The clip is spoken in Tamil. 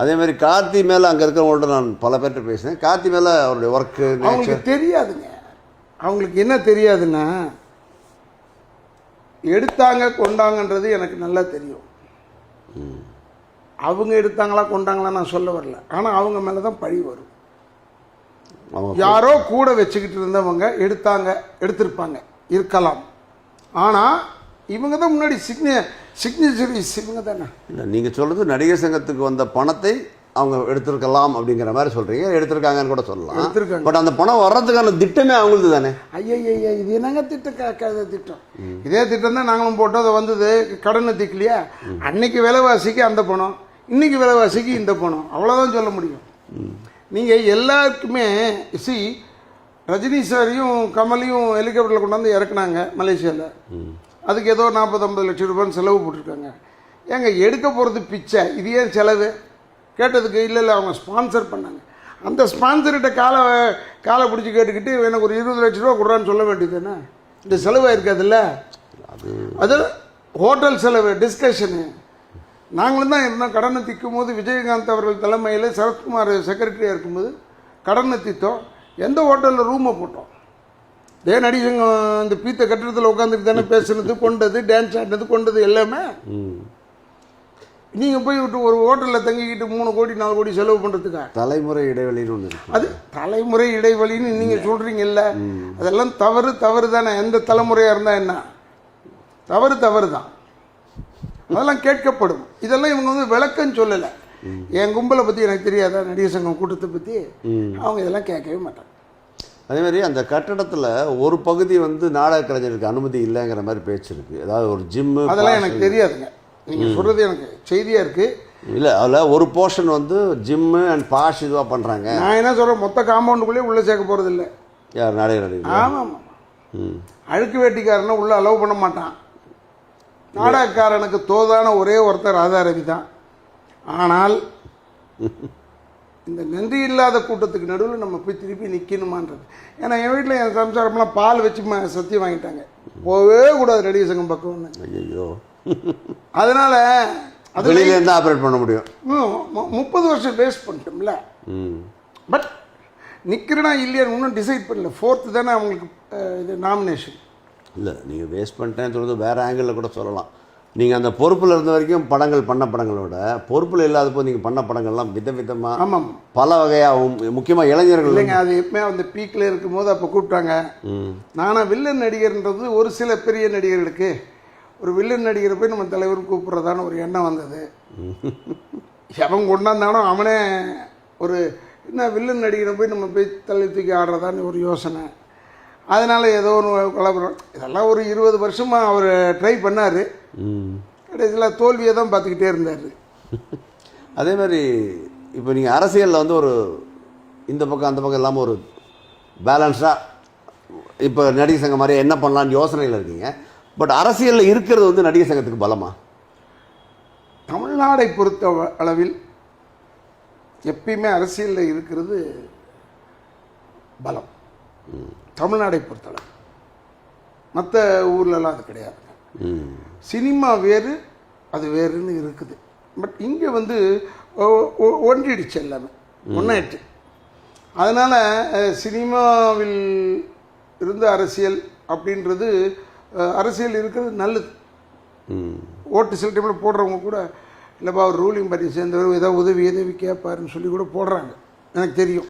அதே மாதிரி கார்த்தி மேலே அங்கே இருக்கிறவங்கள்ட்ட நான் பல பேர்கிட்ட பேசினேன். கார்த்தி மேலே அவருடைய ஒர்க்கு அவங்களுக்கு தெரியாதுங்க. அவங்களுக்கு என்ன தெரியாதுன்னா எடுத்தாங்க கொண்டாங்கன்றது எனக்கு நல்லா தெரியும். அவங்க எடுத்தாங்களா கொண்டாங்களா நான் சொல்ல வரல. ஆனால் அவங்க மேலே தான் பழி வரும். யாரோ கூட வச்சுக்கிட்டு இருந்தவங்க எடுத்தாங்க எடுத்திருப்பாங்க இருக்கலாம். ஆனால் இவங்க தான் முன்னாடி சிக்னே சிக்னேச்சரிஸ் இவங்க தானே? இல்லை நீங்கள் சொல்கிறது நடிகர் சங்கத்துக்கு வந்த பணத்தை அவங்க எடுத்திருக்கலாம் அப்படிங்கிற மாதிரி சொல்கிறீங்க எடுத்திருக்காங்கன்னு கூட சொல்லலாம். எடுத்திருக்காங்க. பட் அந்த பணம் வர்றதுக்கான திட்டமே அவங்களுது தானே? ஐயா இது என்னங்க திட்டம்? திட்டம்? இதே திட்டம் தான் நாங்களும் போட்டோம். அது வந்தது கடனை திக்கலையா? அன்னைக்கு விலைவாசிக்கு அந்த பணம் இன்னைக்கு விலைவாசிக்கு இந்த பணம். அவ்வளோதான் சொல்ல முடியும். நீங்கள் எல்லாருக்குமே சி ரஜினி சாரையும் கமலையும் ஹெலிகாப்டரில் கொண்டாந்து இறக்குனாங்க மலேசியாவில் அதுக்கு ஏதோ நாற்பது ஐம்பது லட்சம் ரூபான்னு செலவு போட்டிருக்காங்க. ஏங்க எடுக்க போகிறது பிச்சை. இது ஏன் செலவு? கேட்டதுக்கு இல்லை இல்லை அவங்க ஸ்பான்சர் பண்ணாங்க. அந்த ஸ்பான்சர்கிட்ட காலை காலை பிடிச்சி கேட்டுக்கிட்டு எனக்கு ஒரு இருபது லட்ச ரூபா கொடுறான்னு சொல்ல வேண்டியது என்ன இந்த செலவாக இருக்காதுல்ல? அது ஹோட்டல் செலவு டிஸ்கஷனு நாங்களும் தான் இருந்தோம். கடனை திக்கும் போது விஜயகாந்த் அவர்கள் தலைமையில் சரத்குமார் செக்ரட்டரியாக இருக்கும்போது கடனை தித்தோம். எந்த ஹோட்டலில் ரூமை போட்டோம். தே நடிகங்க இந்த பீத்த கட்டிடத்தில் உட்காந்துட்டு தானே பேசுனது கொண்டது டான்ஸ் ஆடினது கொண்டது எல்லாமே. நீங்கள் போய் விட்டு ஒரு ஹோட்டலில் தங்கிக்கிட்டு மூணு கோடி நாலு கோடி செலவு பண்ணுறதுக்கா தலைமுறை இடைவெளின்னு ஒன்று அது தலைமுறை இடைவெளின்னு நீங்கள் சொல்கிறீங்கல்ல அதெல்லாம் தவறு தவறு தானே. எந்த தலைமுறையாக இருந்தால் என்ன? தவறு தவறு தான். அதெல்லாம் கேட்கப்படும். இதெல்லாம் இவங்க வந்து விளக்கம் சொல்லலை. என் கும்பலை பற்றி எனக்கு தெரியாதா? நடிகர் சங்கம் கூட்டத்தை பற்றி அவங்க இதெல்லாம் கேட்கவே மாட்டாங்க. அதே மாதிரி அந்த கட்டடத்தில் ஒரு பகுதி வந்து நாடக கலைஞருக்கு அனுமதி இல்லைங்கிற மாதிரி பேச்சு இருக்கு. அதாவது ஒரு ஜிம்மு அதெல்லாம் எனக்கு தெரியாதுங்க. நீங்கள் சொல்கிறது எனக்கு செய்தியாக இருக்குது இல்லை அதில் ஒரு போர்ஷன் வந்து ஜிம்மு அண்ட் பாஷ் இதுவாக பண்ணுறாங்க நான் என்ன சொல்கிறேன் மொத்த காம்பவுண்டுக்குள்ளேயே உள்ளே சேர்க்க போகிறது இல்லை யார் நாடக நடிகர் ஆமாம் அழுக்கு வேட்டிக்காரனை உள்ள அலோவ் பண்ண மாட்டான். நாடகக்காரனுக்கு தோதான ஒரே ஒருத்தர் ராதாரவி தான். ஆனால் இந்த நன்றி இல்லாத கூட்டத்துக்கு நடுவில் நம்ம போய் திருப்பி நிற்கணுமான்றது ஏன்னா என் வீட்டில் என் சம்சாரம்லாம் பால் வச்சு சத்தியம் வாங்கிட்டாங்க. போகவே கூடாது நடிகர் சங்கம் பக்கம்னு. ஐயோ அதனால அது வெளியிலேருந்து ஆப்ரேட் பண்ண முடியும். முப்பது வருஷம் வேஸ்ட் பண்ணிட்டோம்ல. பட் நிற்கிறனா இல்லையான்னு இன்னும் டிசைட் பண்ணல. ஃபோர்த்து தானே அவங்களுக்கு இது நாமினேஷன் இல்லை நீங்கள் வேஸ்ட் பண்ணிட்டேன்னு சொல்கிறது வேறு ஆங்கிளில் கூட சொல்லலாம். நீங்கள் அந்த பொறுப்பில் இருந்த வரைக்கும் படங்கள் பண்ண படங்களோட பொறுப்பில் இல்லாத போது நீங்கள் பண்ண படங்கள்லாம் வித விதமாக ஆமாம். பல வகையாகவும் முக்கியமாக இளைஞர்கள் இல்லைங்க அது எப்பவுமே அந்த பீக்கில் இருக்கும்போது அப்போ கூப்பிட்டாங்க. ம். நானா வில்லன் நடிகர்ன்றது ஒரு சில பெரிய நடிகர்களுக்கு ஒரு வில்லன் நடிகரை போய் நம்ம தலைவர் கூப்பிட்றதான ஒரு எண்ணம் வந்தது. எவன் கொண்டாந்தானோ அவனே ஒரு என்ன வில்லன் நடிகரை போய் நம்ம போய் தள்ளி தூக்கி ஆடுறதான்னு ஒரு யோசனை. அதனால் ஏதோ ஒரு கலப்புறம் இதெல்லாம் ஒரு இருபது வருஷமாக அவர் ட்ரை பண்ணார். கடைசியில் தோல்வியை தான் பார்த்துக்கிட்டே இருந்தார். அதே மாதிரி இப்போ நீங்கள் அரசியலில் வந்து ஒரு இந்த பக்கம் அந்த பக்கம் இல்லாமல் ஒரு பேலன்ஸாக இப்போ நடிகர் சங்கம் மாதிரி என்ன பண்ணலான்னு யோசனையில் இருக்கீங்க. பட் அரசியலில் இருக்கிறது வந்து நடிகர் சங்கத்துக்கு பலமா? தமிழ்நாடை பொறுத்த அளவில் எப்பயுமே அரசியலில் இருக்கிறது பலம். தமிழ்நாடை பொறுத்தளவு. மற்ற ஊர்லலாம் அது கிடையாது. சினிமா வேறு அது வேறுன்னு இருக்குது. பட் இங்கே வந்து ஒன்றிடுச்சு எல்லாமே. ஒன்றாயிட்டு அதனால் சினிமாவில் இருந்து அரசியல் அப்படின்றது அரசியல் இருக்கிறது நல்லது. ஓட்டு சில டைமில் போடுறவங்க கூட இல்லைப்பா அவர் ரூலிங் பார்ட்டி சேர்ந்தவர் ஏதாவது உதவி உதவி கேட்பாருன்னு சொல்லி கூட போடுறாங்க. எனக்கு தெரியும்.